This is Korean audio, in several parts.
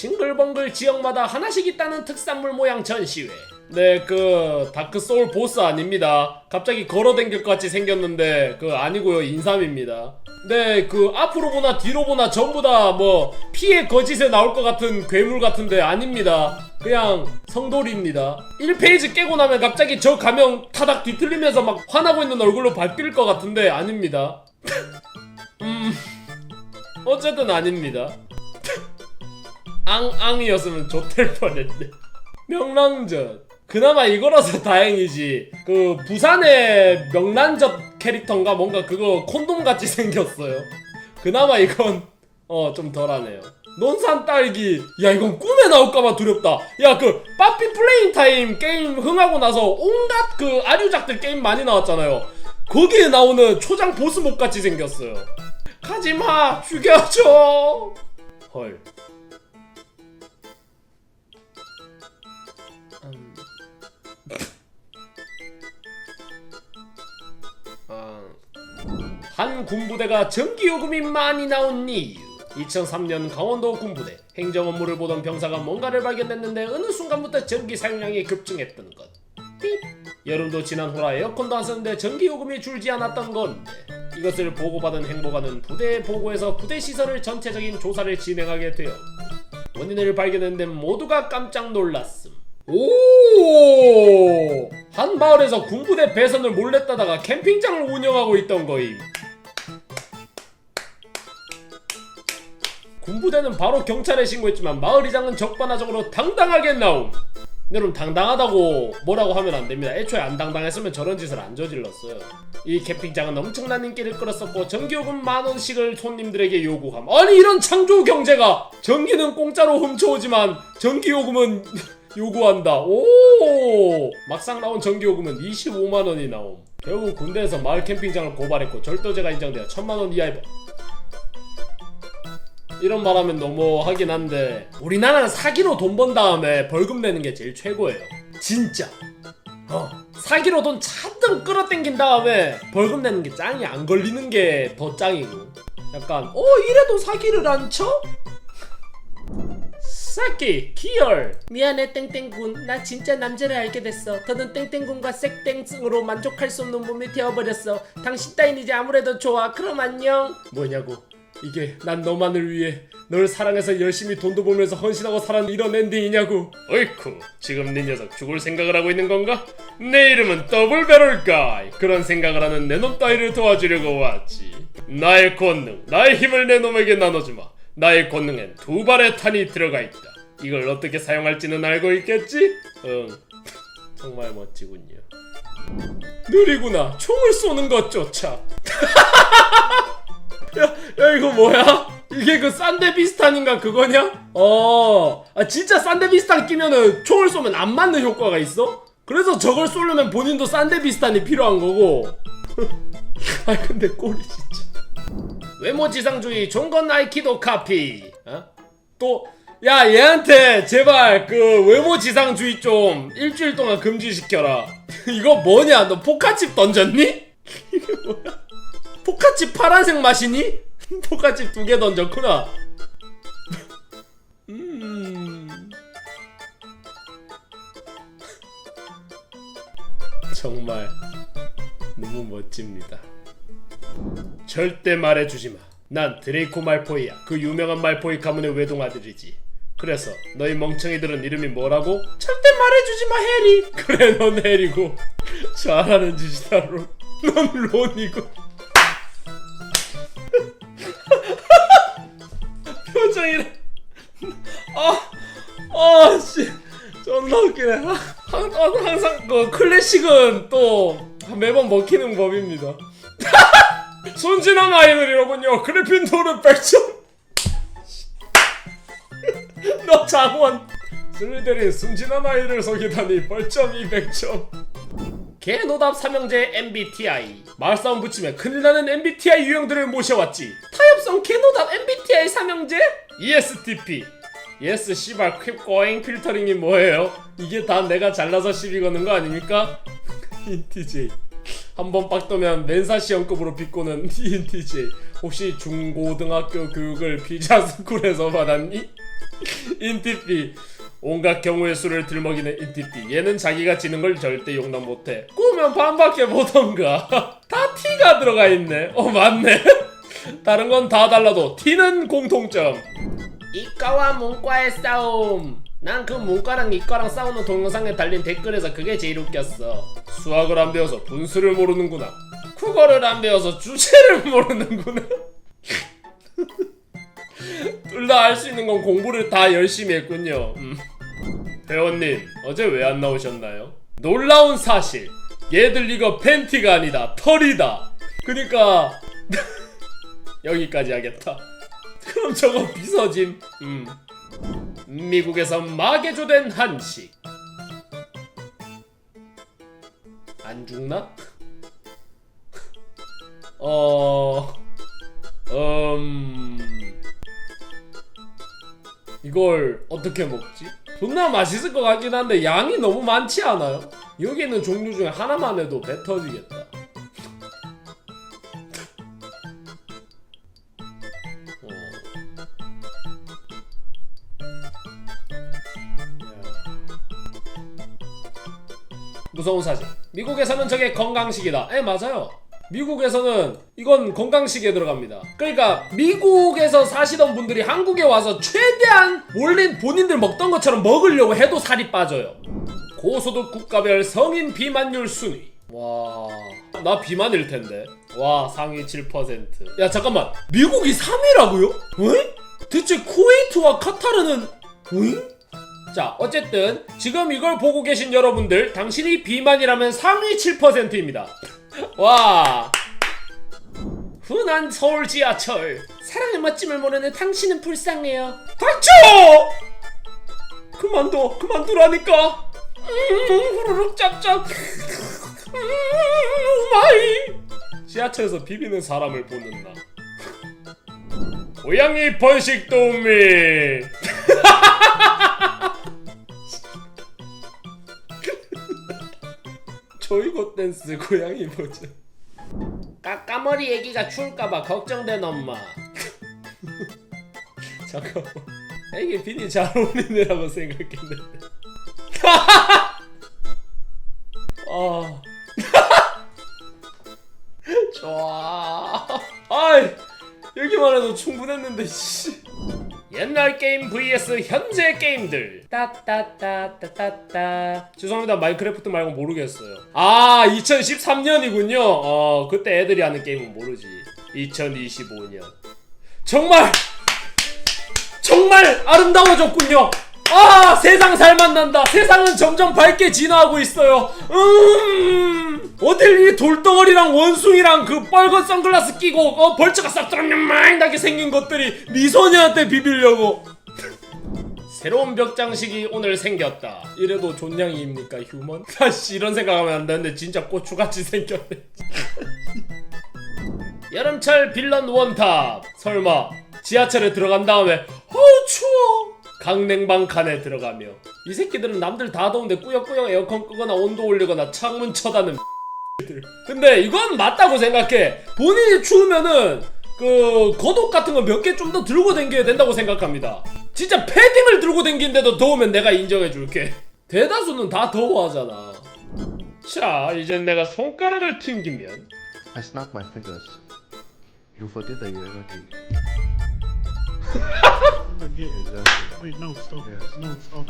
싱글벙글 지역마다 하나씩 있다는 특산물 모양 전시회. 네, 그 다크 소울 보스 아닙니다. 갑자기 걸어댕길 것 같이 생겼는데 그 아니고요 인삼입니다. 네, 그 앞으로 보나 뒤로 보나 전부 다 뭐 피해 거짓에 나올 것 같은 괴물 같은데 아닙니다. 그냥 성돌이입니다. 1페이지 깨고 나면 갑자기 저 가명 타닥 뒤틀리면서 막 화나고 있는 얼굴로 바뀔 것 같은데 아닙니다. 음, 어쨌든 아닙니다. 앙앙이었으면 좋될 뻔했네. 명랑젓. 그나마 이거라서 다행이지. 그 부산의 명란젓 캐릭터인가 뭔가 그거 콘돔 같이 생겼어요. 그나마 이건 어 좀 덜하네요. 논산 딸기. 야 이건 꿈에 나올까봐 두렵다. 야 그 빠삐 플레잉 타임 게임 흥하고 나서 온갖 그 아류작들 게임 많이 나왔잖아요. 거기에 나오는 초장 보스목 같이 생겼어요. 가지마 죽여줘. 헐. 한 군부대가 전기요금이 많이 나온 이유 2003년 강원도 군부대 행정 업무를 보던 병사가 뭔가를 발견했는데 어느 순간부터 전기 사용량이 급증했던 것 삐. 여름도 지난 후라 에어컨도 안 쓰는데 전기요금이 줄지 않았던 건데 이것을 보고받은 행보관은 부대에 보고해서 부대 시설을 전체적인 조사를 진행하게 되었고 원인을 발견했는데 모두가 깜짝 놀랐음 오! 한 마을에서 군부대 배선을 몰래 따다가 캠핑장을 운영하고 있던 거임. 군부대는 바로 경찰에 신고했지만 마을이장은 적반하장으로 당당하게 나옴. 여러분 당당하다고 뭐라고 하면 안 됩니다. 애초에 안 당당했으면 저런 짓을 안 저질렀어요. 이 캠핑장은 엄청난 인기를 끌었었고 전기요금 만 원씩을 손님들에게 요구함. 아니 이런 창조 경제가 전기는 공짜로 훔쳐오지만 전기요금은 요구한다. 오! 막상 나온 전기요금은 25만 원이 나옴. 결국 군대에서 마을 캠핑장을 고발했고 절도죄가 인정되어 천만 원 이하의 벌. 이런 말하면 너무 하긴 한데 우리나라는 사기로 돈 번 다음에 벌금 내는 게 제일 최고예요. 진짜. 어. 사기로 돈 잔뜩 끌어당긴 다음에 벌금 내는 게 짱이 안 걸리는 게 더 짱이고. 약간 어 이래도 사기를 안 쳐? 사키 기열 미안해 땡땡군 나 진짜 남자를 알게 됐어 더는 땡땡군과 색땡으로 만족할 수 없는 몸이 되어버렸어 당신 따윈 이제 아무래도 좋아 그럼 안녕 뭐냐고 이게 난 너만을 위해 널 사랑해서 열심히 돈도 벌면서 헌신하고 살아낸 이런 엔딩이냐고 어이쿠 지금 네 녀석 죽을 생각을 하고 있는 건가? 내 이름은 더블 배럴 가이 그런 생각을 하는 내 놈 따위를 도와주려고 왔지 나의 권능 나의 힘을 내 놈에게 나눠주마 나의 권능엔 두 발의 탄이 들어가 있다. 이걸 어떻게 사용할지는 알고 있겠지? 응. 정말 멋지군요. 느리구나. 총을 쏘는 것조차. 야, 야 이거 뭐야? 이게 그 산데 비스탄인가 그거냐? 어, 아 진짜 산데 비스탄 끼면은 총을 쏘면 안 맞는 효과가 있어? 그래서 저걸 쏘려면 본인도 산데 비스탄이 필요한 거고. 아 근데 꼴이 진짜. 외모 지상주의 종건 아이키도 카피. 어? 또, 야, 얘한테 제발 그 외모 지상주의 좀 일주일 동안 금지시켜라. 이거 뭐냐? 너 포카칩 던졌니? 이게 뭐야? 포카칩 파란색 맛이니? 포카칩 두개 던졌구나. 음. 정말 너무 멋집니다. 절대 말해주지 마. 난 드레이코 말포이야. 그 유명한 말포이 가문의 외동 아들이지. 그래서 너희 멍청이들은 이름이 뭐라고? 절대 말해주지 마 해리. 그래 넌 해리고 잘하는 짓이다 론. 넌 론이고. 그 클래식은 또 매번 먹히는 법입니다. 순진한 아이들이로군요. 그리핀도르 100점. 너 장원. 슬리데린 순진한 아이를 속이다니 벌점 200점. 개노답 삼형제 MBTI 말싸움 붙이면 큰일 나는 MBTI 유형들을 모셔왔지 타협성 개노답 MBTI 삼형제 ESTP 예스 씨발 퀵고잉 필터링이 뭐예요? 이게 다 내가 잘나서 시비 거는 거 아닙니까? 인티제이 한번 빡도면 멘사 시험급으로 비꼬는 ENTJ 혹시 중고등학교 교육을 피자스쿨에서 받았니? 인티피 온갖 경우의 수를 들먹이는 인티피 얘는 자기가 지는 걸 절대 용납 못해. 꾸면 반밖에 못한가? 다 T가 들어가 있네. 어 맞네. 다른 건 다 달라도 T는 공통점 이과와 문과의 싸움 난 그 문과랑 이과랑 싸우는 동영상에 달린 댓글에서 그게 제일 웃겼어 수학을 안 배워서 분수를 모르는구나 국어를 안 배워서 주제를 모르는구나 둘다알수 있는 건 공부를 다 열심히 했군요. 음. 회원님, 어제 왜 안 나오셨나요? 놀라운 사실. 얘들 이거 팬티가 아니다. 털이다. 그니까 여기까지 하겠다. 그럼 저거 비서짐. 음. 미국에서 마개조된 한식. 안 죽나? 어. 음. 이걸 어떻게 먹지? 존나 맛있을 것 같긴 한데 양이 너무 많지 않아요? 여기 있는 종류 중에 하나만 해도 배 터지겠다. 무서운 사실. 미국에서는 저게 건강식이다. 에 맞아요. 미국에서는 이건 건강식에 들어갑니다. 그러니까 미국에서 사시던 분들이 한국에 와서 최대한 원래 본인들 먹던 것처럼 먹으려고 해도 살이 빠져요. 고소득 국가별 성인 비만율 순위. 와, 나 비만일 텐데. 와, 상위 7%. 야, 잠깐만. 미국이 3위라고요? 왜? 대체 쿠웨이트와 카타르는 응? 자, 어쨌든 지금 이걸 보고 계신 여러분들, 당신이 비만이라면 상위 7%입니다. 와. 흔한 서울 지하철. 사랑의 멋짐을 모르는 당신은 불쌍해요. 닥쳐! 그만둬, 그만두라니까. 음, 후루룩 짭짭. 음, 마이. 지하철에서 비비는 사람을 보는 나. 고양이 번식 도우미. 조이고 댄스 고양이 버전 까까머리 애기가 추울까봐 걱정된 엄마. 잠깐만. 애기 비니 잘 어울리네라고 생각했는데. 아. 좋아. 아이 여기만 해도 충분했는데 씨 옛날 게임 vs 현재 게임들. 따따따따따따. 죄송합니다. 마인크래프트 말고 모르겠어요. 아 2013년이군요. 어 그때 애들이 하는 게임은 모르지. 2025년. 정말 정말 아름다워졌군요. 아 세상 살맛난다. 세상은 점점 밝게 진화하고 있어요. 음 어딜 이 돌덩어리랑 원숭이랑 그 빨간 선글라스 끼고 어 벌처가 쌉싸름하게 생긴 것들이 미소녀한테 비비려고. 새로운 벽 장식이 오늘 생겼다. 이래도 존냥이입니까 휴먼? 아씨 이런 생각하면 안 되는데 진짜 고추같이 생겼네. 여름철 빌런 원탑. 설마 지하철에 들어간 다음에 어우 추워. 강냉방 칸에 들어가며. 이 새끼들은 남들 다 더운데 꾸역꾸역 에어컨 끄거나 온도 올리거나 창문 쳐다는 들 근데 이건 맞다고 생각해. 본인이 추우면은 그 겉옷 같은 거 몇 개 좀 더 들고 다녀야 된다고 생각합니다. 진짜 패딩을 들고 다니는데도 더우면 내가 인정해 줄게. 대다수는 다 더워하잖아. 자 이젠 내가 손가락을 튕기면. I snapped my fingers. You forget that you ever did. Never gay. Exactly. Wait, no, stop. Yes. No, stop.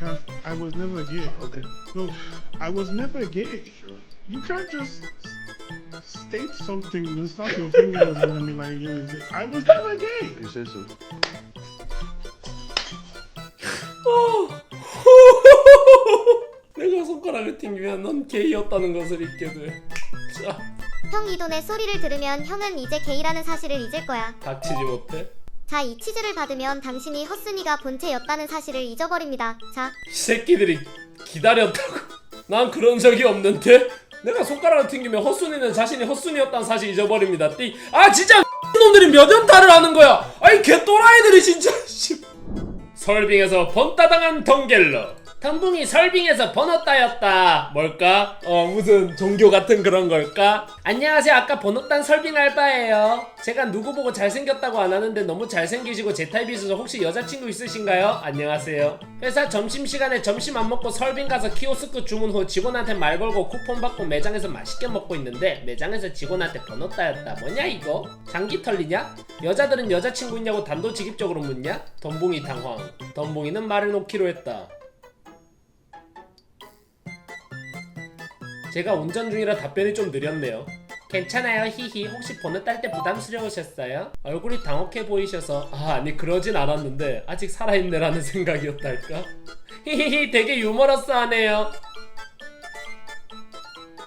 Huh? I was never gay. Okay. No, I was never gay. Sure. You can't just s- state something and snap your fingers and be like, yo, is it- I was never gay. You say so. 내가 손가락을 튕기면 넌 게이였다는 것을 잊게 돼. 자, 형 이돈의 소리를 들으면 형은 이제 게이라는 사실을 잊을 거야. 닥치지 못해. 자, 이 치즈를 받으면 당신이 헛순이가 본체였다는 사실을 잊어버립니다. 자, 이 새끼들이 기다렸다고. 난 그런 적이 없는데. 내가 손가락을 튕기면 헛순이는 자신이 헛순이었다는 사실 잊어버립니다. 띠. 아 진짜 놈들이 몇 연타를 하는 거야. 아이 개 또라이들이 진짜. 씨. 설빙에서 번따당한 덩겔러. 덤붕이 설빙에서 번호 따였다. 뭘까? 어 무슨 종교 같은 그런 걸까? 안녕하세요. 아까 번호 딴 설빙 알바예요. 제가 누구 보고 잘생겼다고 안 하는데 너무 잘생기시고 제 타입이셔서 혹시 여자친구 있으신가요? 안녕하세요. 회사 점심시간에 점심 안 먹고 설빙 가서 키오스크 주문 후 직원한테 말 걸고 쿠폰 받고 매장에서 맛있게 먹고 있는데 매장에서 직원한테 번호 따였다. 뭐냐 이거? 장기 털리냐? 여자들은 여자친구 있냐고 단도직입적으로 묻냐? 덤붕이 당황. 덤붕이는 말을 놓기로 했다. 제가 운전 중이라 답변이 좀 느렸네요. 괜찮아요, 히히. 혹시 번호 딸 때 부담스러우셨어요? 얼굴이 당혹해 보이셔서 아 아니 그러진 않았는데 아직 살아있네라는 생각이었달까? 히히히 되게 유머러스하네요.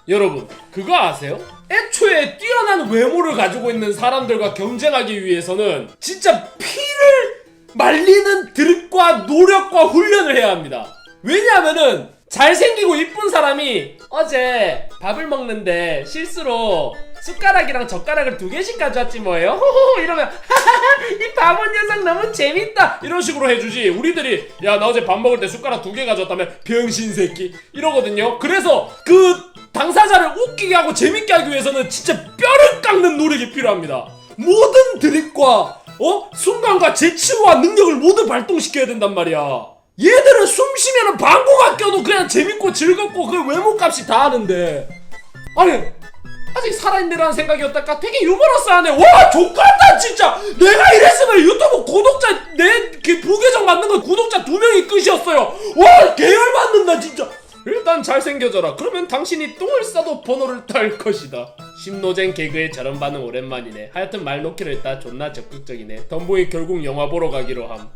여러분 그거 아세요? 애초에 뛰어난 외모를 가지고 있는 사람들과 경쟁하기 위해서는 진짜 피를 말리는 드립과 노력과 훈련을 해야 합니다. 왜냐하면은 잘생기고 이쁜 사람이 어제 밥을 먹는데 실수로 숟가락이랑 젓가락을 두 개씩 가져왔지 뭐예요? 호호 이러면 하하하 이 바보 녀석 너무 재밌다. 이런 식으로 해주지. 우리들이 야 나 어제 밥 먹을 때 숟가락 두 개 가져왔다면 병신 새끼. 이러거든요. 그래서 그 당사자를 웃기게 하고 재밌게 하기 위해서는 진짜 뼈를 깎는 노력이 필요합니다. 모든 드립과 어? 순간과 재치와 능력을 모두 발동시켜야 된단 말이야 얘들은 숨 쉬면은 방구가 껴도 그냥 재밌고 즐겁고 그 외모값이 다 하는데. 아니 아직 살아있네라는 생각이었다까 되게 유머러스하네. 와 족같다 진짜. 내가 이랬으면 유튜브 구독자 내그 부계정 만든 거 구독자 두 명이 끝이었어요. 와 계열받는다 진짜. 일단 잘생겨져라. 그러면 당신이 똥을 싸도 번호를 딸 것이다. 심노젠 개그의 저런 반응 오랜만이네. 하여튼 말 놓기로 했다. 존나 적극적이네. 덤보이 결국 영화 보러 가기로 함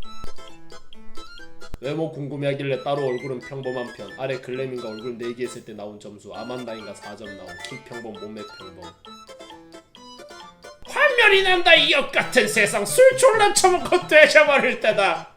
외모 궁금해하길래 따로 얼굴은 평범한 편. 아래 글램인가 얼굴 4개 했을 때 나온 점수. 아만다인가 4점 나온 키 평범 몸매 평범. 환멸이 난다 이 역같은 세상. 술 졸라 처먹고 되셔버릴 때다